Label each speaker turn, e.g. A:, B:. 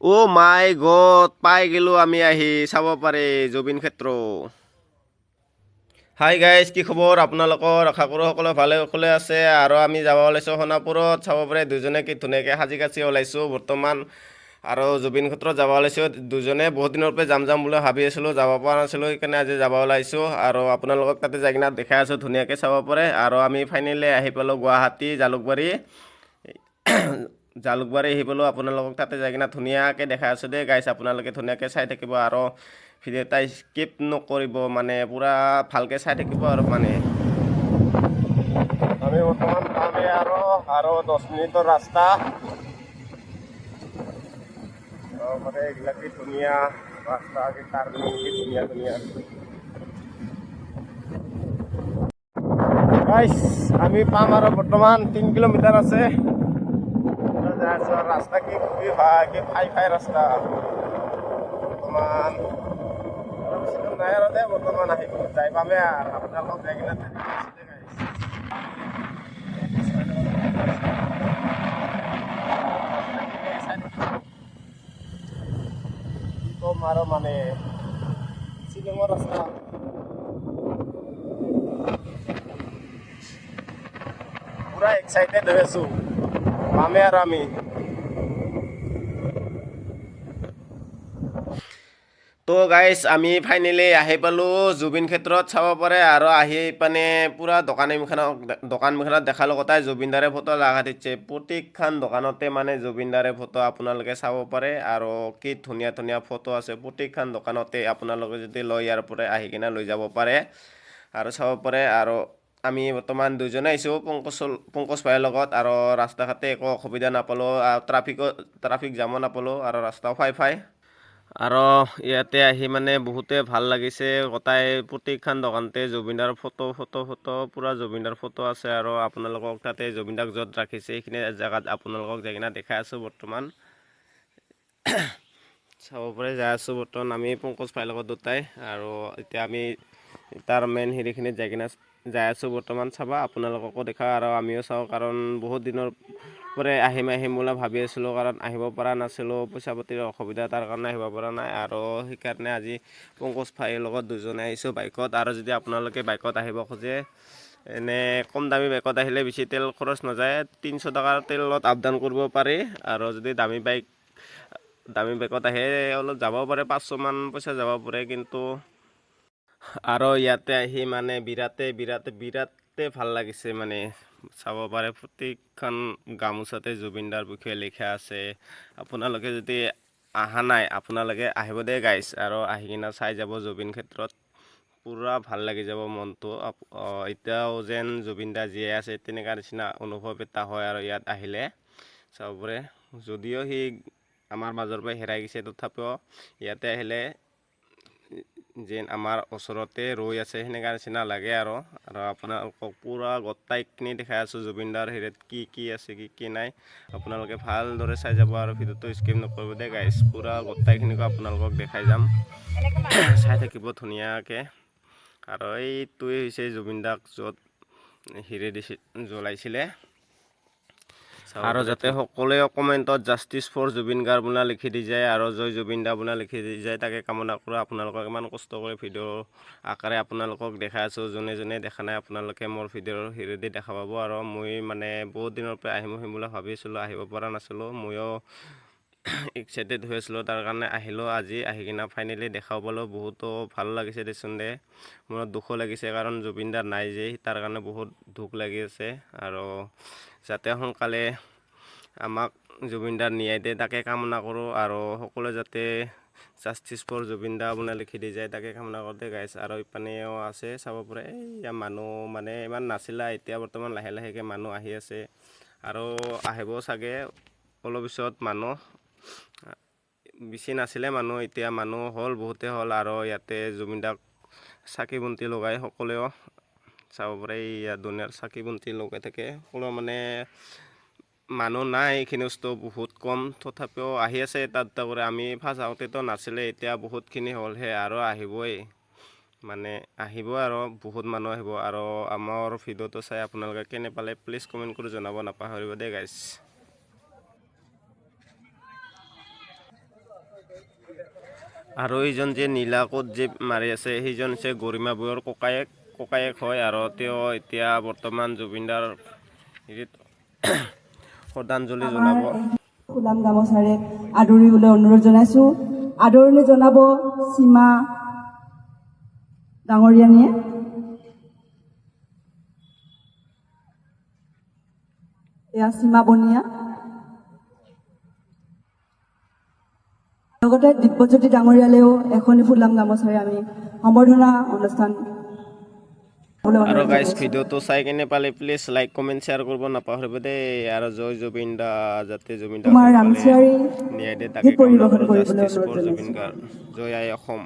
A: অ' মাই god পাই গেলোঁ আমি আহি চাব পাৰে জুবিন ক্ষেত্ৰ। হাই গাইজ কি খবৰ? আপোনালোকৰ আশা কৰোঁ সকলো ভালে কুশলে আছে আৰু আমি যাব ওলাইছোঁ সোণাপুৰত। চাব পাৰে দুজনে কি ধুনীয়াকৈ সাজি কাচি ওলাইছোঁ বৰ্তমান। আৰু জুবিন ক্ষেত্ৰত যাব ওলাইছোঁ দুজনে বহুত দিনৰ পৰা যাম যাম বুলি ভাবি আছিলোঁ যাব পৰা নাছিলোঁ সেইকাৰণে আজি যাব ওলাইছোঁ। আৰু আপোনালোকক তাতে যাই কিনে দেখাই আছোঁ ধুনীয়াকৈ চাব পাৰে। আৰু আমি ফাইনেলি আহি পালোঁ গুৱাহাটী জালুকবাৰী। জালুকবাৰী আহি পালোঁ আপোনালোকক তাতে যাই কিনে ধুনীয়াকৈ দেখাই আছোঁ দেই। গাইছ আপোনালোকে ধুনীয়াকৈ চাই থাকিব আৰু ভিডিঅ' এটা স্কিপ নকৰিব মানে পূৰা ভালকৈ চাই থাকিব আৰু মানে। আমি বৰ্তমান পামে আৰু আৰু দহ মিনিটৰ ৰাস্তা। মানে এইবিলাক কি ধুনীয়া ৰাস্তা, কি টাৰ্ণিং ধুনীয়া ধুনীয়া। গাইছ আমি পাম আৰু বৰ্তমান, তিনি কিলোমিটাৰ আছে। ৰাস্তা কি খুবই কি ফাই ফাই ৰাস্তা বৰ্তমান আৰু নাই আৰু দে বৰ্তমান আহি যাই পামে আৰু আপোনালোকক যাই কিনে ক'ম আৰু মানে শ্বিলঙৰ ৰাস্তা পুৰা এক্সাইটেড হৈ আছোঁ পামে আৰু আমি। তো গাইজ আমি ফাইনেলি আহি পালোঁ জুবিন ক্ষেত্ৰত চাব পাৰে আৰু আহি পানে পূৰা দোকানীখনক দোকানখনত দেখাৰ লগতে জুবিনদাৰে ফটো লগা দিছে। প্ৰত্যেকখন দোকানতে মানে জুবিনদাৰে ফটো আপোনালোকে চাব পাৰে আৰু কি ধুনীয়া ধুনীয়া ফটো আছে। প্ৰত্যেকখন দোকানতে আপোনালোকে যদি লয় ইয়াৰ পৰা আহি কিনে লৈ যাব পাৰে আৰু চাব পাৰে আৰু আমি বৰ্তমান দুজনে আহিছোঁ পংকজ পংকজ ভাইৰ লগত আৰু ৰাস্তা ঘাটে একো অসুবিধা নাপালোঁ আৰু ট্ৰাফিকো ট্ৰাফিক জামো নাপালোঁ আৰু ৰাস্তাও ফাই ফাই আৰু ইয়াতে আহি মানে বহুতে ভাল লাগিছে। গোটাই প্ৰত্যেকখন দোকানতে জুবিনদাৰ ফটো ফটো ফটো পূৰা জুবিনদাৰ ফটো আছে আৰু আপোনালোকক তাতে জুবিনদাক য'ত ৰাখিছে সেইখিনি জেগাত আপোনালোকক যাই কিনে দেখাই আছোঁ বৰ্তমান। চাব পাৰে যাই আছোঁ বৰ্তমান। আমি পংকজ ভাইৰ লগত দুটাই আৰু এতিয়া আমি তাৰ মেইন হেৰিখিনিত যাই কিনে যাই আছোঁ বৰ্তমান চাবা আপোনালোককো দেখা আৰু আমিও চাওঁ। কাৰণ বহুত দিনৰ পৰাই আহিম আহিম বুলি ভাবি আছিলোঁ কাৰণ আহিব পৰা নাছিলোঁ পইচা পাতিৰ অসুবিধা তাৰ কাৰণে আহিব পৰা নাই। আৰু সেইকাৰণে আজি পংকজ ভাইৰ লগত দুজনে আহিছোঁ বাইকত। আৰু যদি আপোনালোকে বাইকত আহিব খোজে এনে কম দামী বাইকত আহিলে বেছি তেল খৰচ নাযায় তিনিশ টকাৰ তেলত আপ ডাউন কৰিব পাৰি। আৰু যদি দামী বাইক দামী বাইকত আহে অলপ যাব পাৰে পাঁচশমান পইচা যাব পাৰে কিন্তু আৰু ইয়াতে আহি মানে বিৰাটে বিৰাটে বিৰাটে ভালো লাগিছে মানে। চাব পাৰে প্ৰত্যেকখন গামোচাতে জুবিনদাৰ বিষয়ে লিখা আছে। আপোনালোকে যদি অহা নাই, আপোনালোকে আহিব দেই গাইছ আৰু আহি কিনে চাই যাব জুবিন ক্ষেত্ৰত। পূৰা ভালো লাগি যাব মনটো। এতিয়াও যেন জুবিনদা জীয়াই আছে, তেনেকুৱা নিচিনা অনুভৱ এটা হয় আৰু ইয়াত আহিলে। চাব পাৰে। যদিও সি আমাৰ মাজৰ পৰা হেৰাই গৈছে, তথাপিও ইয়াতে আহিলে যেন আমাৰ ওচৰতে ৰৈ আছে সেনেকুৱা নিচিনা লাগে আৰু আৰু আপোনালোকক পূৰা গোটাইখিনি দেখাই আছোঁ জুবিনদাৰ হেৰিত কি কি আছে কি কি নাই আপোনালোকে ভালদৰে চাই যাব আৰু ভিডিঅ'টো স্কিপ নকৰিব দেই গাইছ পূৰা গোটাইখিনিকো আপোনালোকক দেখাই যাম চাই থাকিব ধুনীয়াকৈ আৰু এইটোৱে হৈছে জুবিনদাক য'ত হেৰি দিছিল জ্বলাইছিলে আৰু যাতে সকলোৱে কমেণ্টত জাষ্টিছ ফৰ জুবিন গাৰ্গ বোলা লিখি দি যায় আৰু জয় জুবিন দা বোলা লিখি দি যায় তাকে কামনা কৰোঁ আপোনালোকক ইমান কষ্ট কৰি ভিডিঅ' আকাৰে আপোনালোকক দেখাই আছোঁ যোনে যোনে দেখা নাই আপোনালোকে মোৰ ভিডিঅ'ৰ হেৰিদি দেখা পাব আৰু মই মানে বহুত দিনৰ পৰা আহিম আহিম বুলি ভাবিছিলোঁ আহিব পৰা নাছিলোঁ ময়ো এক্সাইটেড হৈ আছিলোঁ তাৰ কাৰণে আহিলোঁ আজি আহি কিনে ফাইনেলি দেখাব পালোঁ বহুতো ভাল লাগিছে দেচোন দে মনত দুখো লাগিছে কাৰণ জুবিনদাৰ নাই যে তাৰ কাৰণে বহুত দুখ লাগি আছে আৰু যাতে সোনকালে আমাক জুবিনদাৰ ন্যায় দিয়ে তাকে কামনা কৰোঁ। আৰু সকলোৱে যাতে জাষ্টিছ ফৰ জুবিনদা বুলি লিখি দি যায় তাকে কামনা কৰোঁতে গাইছ আৰু ইপানেও আছে চাব পাৰে। এইয়া মানুহ মানে ইমান নাছিলে এতিয়া বৰ্তমান লাহে লাহেকৈ মানুহ আহি আছে। আৰু আহিব চাগে অলপ পিছত মানুহ। বেছি নাছিলে মানুহ এতিয়া মানুহ হ'ল বহুতে হ'ল। আৰু ইয়াতে জুবিনদাক চাকি বন্তি লগাই সকলোৱেও চাব পাৰে ইয়াত দুনিয়াৰ চাকি বন্তি লগাই থাকে। সকলো মানে মানুহ নাই, এইখিনি বস্তু বহুত কম। তথাপিও আহি আছে দুটা কৰি আমি ফাৰ্ষ্ট আহোঁতেতো নাছিলে, এতিয়া বহুতখিনি হ'লহে আৰু আহিবই। মানে আহিব আৰু, বহুত মানুহ আহিব। আৰু আমাৰ ভিডিঅ'টো চাই আপোনালোকে কেনে পালে প্লিজ কমেণ্ট কৰি জনাব, নাপাহৰিব দেই গাইছ আৰু এইজন যে নীলা কোট যে মাৰি আছে, সেইজন হৈছে গৰিমা বৰুৱাৰ ককায়েক। ককায়েক হয় আৰু তেওঁ এতিয়া বৰ্তমান জুবিনদাৰ হেৰিত শ্ৰদ্ধাঞ্জলি জনাব।
B: ফুলাম গামোচাৰে আদৰিবলৈ অনুৰোধ জনাইছো। আদৰণি জনাব সীমা ডাঙৰীয়ানীয়ে। এয়া সীমা বনিয়া। লগতে দিব্যজ্যোতি ডাঙৰীয়ালেও এখনি ফুলাম গামোচাৰে আমি সম্বৰ্ধনা অনুষ্ঠান
A: আৰু গাইজ। ভিডিঅ'টো চাই কেনে পালে প্লিজ লাইক কমেণ্ট শ্বেয়াৰ কৰিব নাপাহৰিব দেই আৰু জয় জুবিন দা যাতে জুবিন দা ন্যায় দিয়ে তাকে জয় আই অসম